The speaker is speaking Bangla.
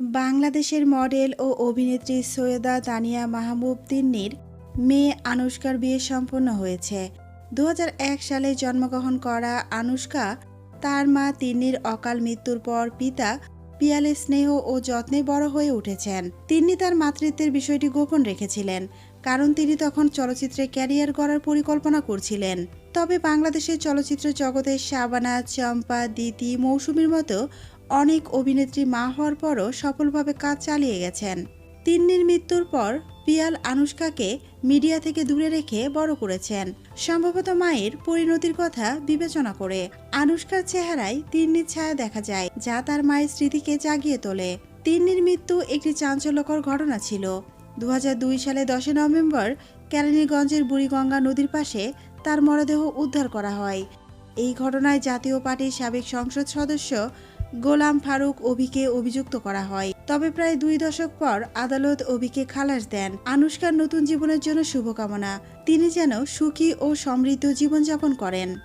বাংলাদেশের মডেল ও অভিনেত্রী সৈয়দা তানিয়া মাহবুব তিন্নির মেয়ে আনুষ্কার বিয়ে সম্পন্ন হয়েছে। দু হাজার এক সালে জন্মগ্রহণ করা আনুষ্কা, তার মা তিন্নির অকাল মৃত্যুর পর পিতা পিয়ালে স্নেহ ও যত্নে বড় হয়ে উঠেছেন। তিনি তার মাতৃত্বের বিষয়টি গোপন রেখেছিলেন, কারণ তিনি তখন চলচ্চিত্রে ক্যারিয়ার গড়ার পরিকল্পনা করছিলেন। তবে বাংলাদেশের চলচ্চিত্র জগতের শাবানা, চম্পা, দিতি, মৌসুমীর মতো অনেক অভিনেত্রী মা হওয়ার পরও সফলভাবে কাজ চালিয়ে গেছেন। তিন্নির মৃত্যুর পর পিয়াল আনুষ্কাকে মিডিয়া থেকে দূরে রেখে বড় করেছেন। সম্ভবত মায়ের পরিণতির কথা বিবেচনা করে আনুষ্কার চেহারায় তিন্নির ছায়া দেখা যায়, যা তার মায়ের স্মৃতিকে জাগিয়ে তোলে। তিন্নির মৃত্যু একটি চাঞ্চল্যকর ঘটনা ছিল। দু হাজার দুই সালে দশই নভেম্বর কেরানীগঞ্জের বুড়িগঙ্গা নদীর পাশে তার মরদেহ উদ্ধার করা হয়। এই ঘটনায় জাতীয় পার্টির সাবেক সংসদ সদস্য গোলাম ফারুক অভিকে অভিযুক্ত করা হয়। তবে প্রায় দুই দশক পর আদালত অভিকে খালাস দেন। আনুষ্কার নতুন জীবনের জন্য শুভকামনা। তিনি যেন সুখী ও সমৃদ্ধ জীবনযাপন করেন।